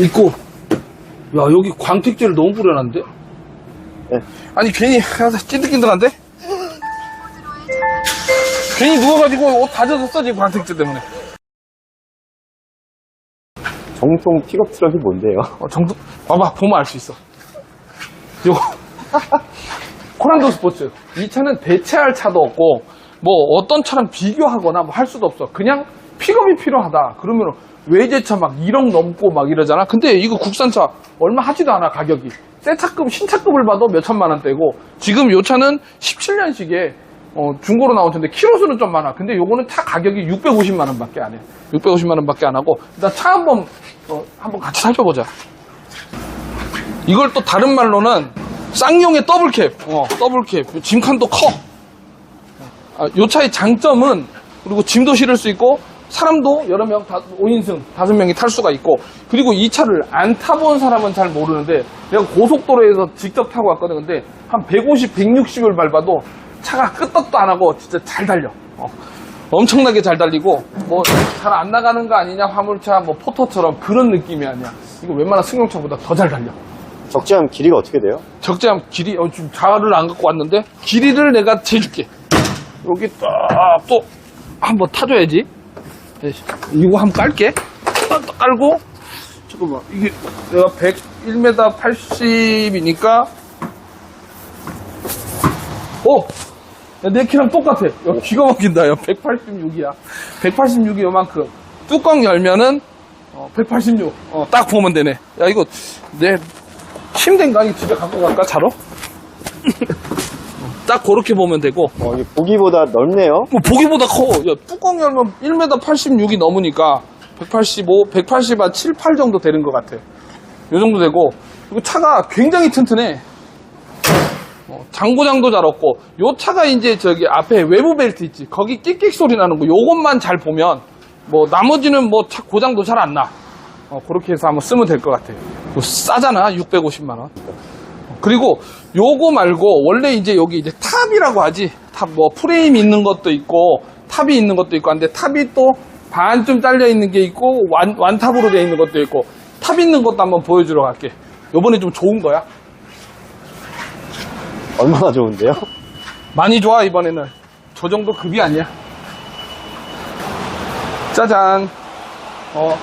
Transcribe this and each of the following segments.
있고 야 여기 광택제를 너무 뿌려놨는데? 네. 아니 괜히 찐득찐득한데? 괜히 누워가지고 옷 다 젖었어 지금 광택제 때문에 정통 픽업 트럭이 뭔데요? 어, 정도 봐봐 보면 알 수 있어 요거 코란도 스포츠 이 차는 대체할 차도 없고 뭐 어떤 차랑 비교하거나 뭐 할 수도 없어 그냥 픽업이 필요하다. 그러면 외제차 막 1억 넘고 막 이러잖아. 근데 이거 국산차 얼마 하지도 않아 가격이. 새 차급 신차급을 봐도 몇 천만 원대고. 지금 요 차는 17년식에 어, 중고로 나온 차인데 키로수는 좀 많아. 근데 요거는 차 가격이 650만 원밖에 안 해. 650만 원밖에 안 하고. 일단 차 한번 어, 한번 같이 살펴보자. 이걸 또 다른 말로는 쌍용의 더블캡, 어, 더블캡. 짐칸도 커. 아, 요 차의 장점은 그리고 짐도 실을 수 있고 사람도 여러 명, 다, 5인승, 다섯 명이 탈 수가 있고 그리고 이 차를 안 타본 사람은 잘 모르는데 내가 고속도로에서 직접 타고 왔거든. 근데 한 150, 160을 밟아도 차가 끄떡도 안 하고 진짜 잘 달려. 어, 엄청나게 잘 달리고 뭐 잘 안 나가는 거 아니냐 화물차 뭐 포터처럼 그런 느낌이 아니야. 이거 웬만한 승용차보다 더 잘 달려. 적재함 길이가 어떻게 돼요? 적재함 길이 어, 지금 자를 안 갖고 왔는데 길이를 내가 재줄게 여기 딱 또 한번 타줘야지 네, 이거 한번 깔게 깔고 잠깐만 이게 내가 101m 80이니까 오! 내 키랑 똑같아. 야, 기가 막힌다. 야, 186이야. 186이 요만큼. 뚜껑 열면은, 어, 186. 어, 딱 보면 되네. 야, 이거, 내, 침대인가? 이거 집에 갖고 갈까? 자로? 딱 그렇게 보면 되고. 어, 이게 보기보다 넓네요. 뭐 보기보다 커. 야, 뚜껑 열면 1m 86이 넘으니까 185, 180, 한 7, 8 정도 되는 것 같아. 요 정도 되고. 그리고 차가 굉장히 튼튼해. 어, 장고장도 잘 없고. 요 차가 이제 저기 앞에 외부 벨트 있지. 거기 끽끽 소리 나는 거. 요것만 잘 보면 뭐 나머지는 뭐 차 고장도 잘 안 나. 어, 그렇게 해서 한번 쓰면 될 것 같아. 요 싸잖아. 650만 원. 그리고 요거 말고 원래 이제 여기 이제 탑이라고 하지. 탑 뭐 프레임 있는 것도 있고 탑이 있는 것도 있고 한데 탑이 또 반쯤 잘려 있는 게 있고 완, 완탑으로 되어 있는 것도 있고 탑 있는 것도 한번 보여주러 갈게. 요번에 좀 좋은 거야? 얼마나 좋은데요? 많이 좋아 이번에는. 저 정도 급이 아니야. 짜잔. 어.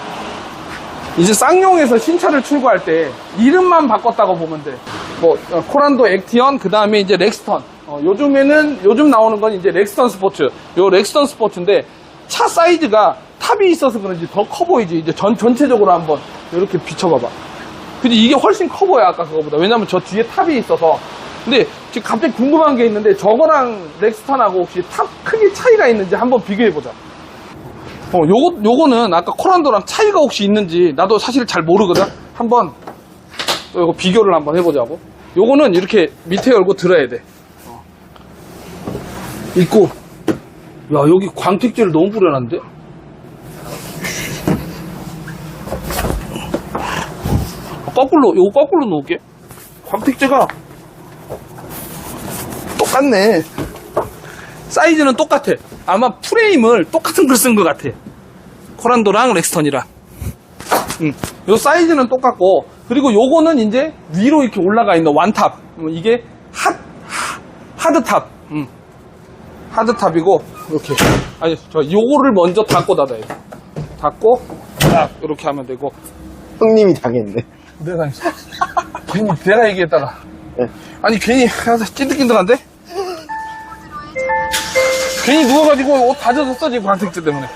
이제 쌍용에서 신차를 출고할 때 이름만 바꿨다고 보면 돼. 뭐 어, 코란도 액티언 그 다음에 이제 렉스턴. 어, 요즘에는 요즘 나오는 건 이제 렉스턴 스포츠. 요 렉스턴 스포츠인데 차 사이즈가 탑이 있어서 그런지 더 커 보이지. 이제 전 전체적으로 한번 이렇게 비춰봐봐. 근데 이게 훨씬 커 보여 아까 그거보다. 왜냐면 저 뒤에 탑이 있어서. 근데 지금 갑자기 궁금한 게 있는데 저거랑 렉스턴하고 혹시 탑 크기 차이가 있는지 한번 비교해보자. 어, 요거, 요거는 아까 코란도랑 차이가 혹시 있는지 나도 사실 잘 모르거든. 한번 또 이거 비교를 한번 해보자고. 요거는 이렇게 밑에 열고 들어야 돼. 어. 있고. 야, 여기 광택제를 너무 뿌려놨는데? 거꾸로, 요거 거꾸로 놓을게. 광택제가 똑같네. 사이즈는 똑같아. 아마 프레임을 똑같은 걸 쓴 것 같아. 코란도랑 렉스턴이랑. 음, 요 사이즈는 똑같고, 그리고 요거는 이제 위로 이렇게 올라가 있는 완탑. 음, 이게 핫, 하- 하드탑. 음, 하드탑이고, 이렇게. 아니, 저 요거를 먼저 닫고 닫아야 돼. 닫고, 딱, 이렇게 하면 되고. 형님이 당했네. 내가, 괜히, 내가 얘기했다가. 네. 아니, 괜히, 찐득찐득한데? 괜히 누워가지고 옷 다 젖었어, 지금 광택제 때문에.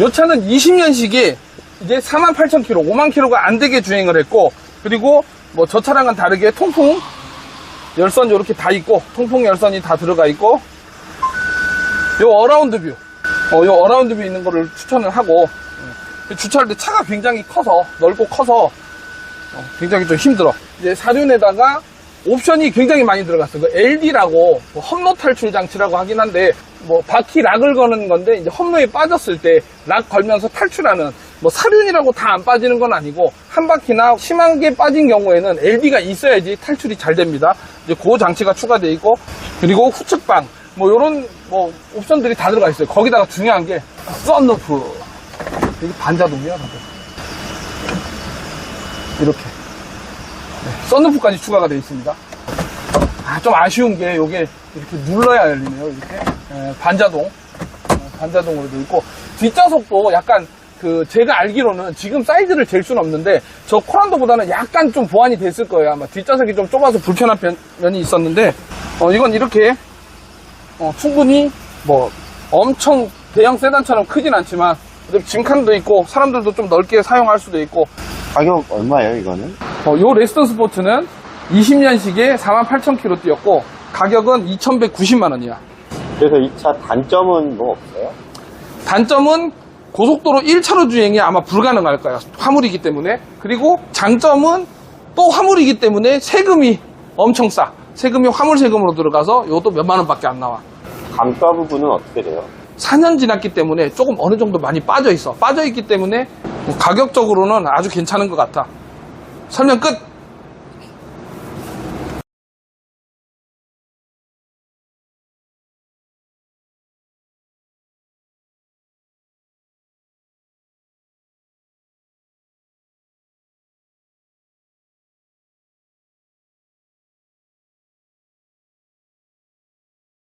요 차는 20년식에 이제 48,000km, 5만 km가 안 되게 주행을 했고, 그리고 뭐 저 차랑은 다르게 통풍 열선 이렇게 다 있고, 통풍 열선이 다 들어가 있고, 요 어라운드 뷰. 어, 요 어라운드 뷰 있는 거를 추천을 하고, 음. 주차할 때 차가 굉장히 커서, 넓고 커서, 어, 굉장히 좀 힘들어. 이제 사륜에다가 옵션이 굉장히 많이 들어갔어. 그 LD라고 뭐 험로 탈출 장치라고 하긴 한데 뭐 바퀴 락을 거는 건데 이제 험로에 빠졌을 때 락 걸면서 탈출하는 뭐 사륜이라고 다 안 빠지는 건 아니고 한 바퀴나 심하게 빠진 경우에는 LD가 있어야지 탈출이 잘 됩니다. 이제 그 장치가 추가되어 있고 그리고 후측방 뭐 요런 뭐 옵션들이 다 들어가 있어요. 거기다가 중요한 게 썬루프 이게 반자동이야. 반자동. 이렇게 네, 썬루프까지 추가가 되어 있습니다. 아, 좀 아쉬운 게 이게 이렇게 눌러야 열리네요. 이렇게 예, 반자동 어, 반자동으로 되어 있고 뒷좌석도 약간 그 제가 알기로는 지금 사이즈를 잴 수는 없는데 저 코란도보다는 약간 좀 보완이 됐을 거예요. 아마 뒷좌석이 좀 좁아서 불편한 편- 면이 있었는데 어, 이건 이렇게 어, 충분히 뭐 엄청 대형 세단처럼 크진 않지만 짐칸도 있고 사람들도 좀 넓게 사용할 수도 있고 가격 얼마예요, 이거는? 어, 요 레스턴 스포츠는 20년식에 48,000km 뛰었고 가격은 2,190만 원이야. 그래서 이 차 단점은 뭐 없어요? 단점은 고속도로 1차로 주행이 아마 불가능할 거야. 화물이기 때문에. 그리고 장점은 또 화물이기 때문에 세금이 엄청 싸. 세금이 화물 세금으로 들어가서 이것도 몇만 원밖에 안 나와. 감가 부분은 어떻게 돼요? 4년 지났기 때문에 조금 어느 정도 많이 빠져 있어. 빠져 있기 때문에 뭐 가격적으로는 아주 괜찮은 것 같아. 설명 끝!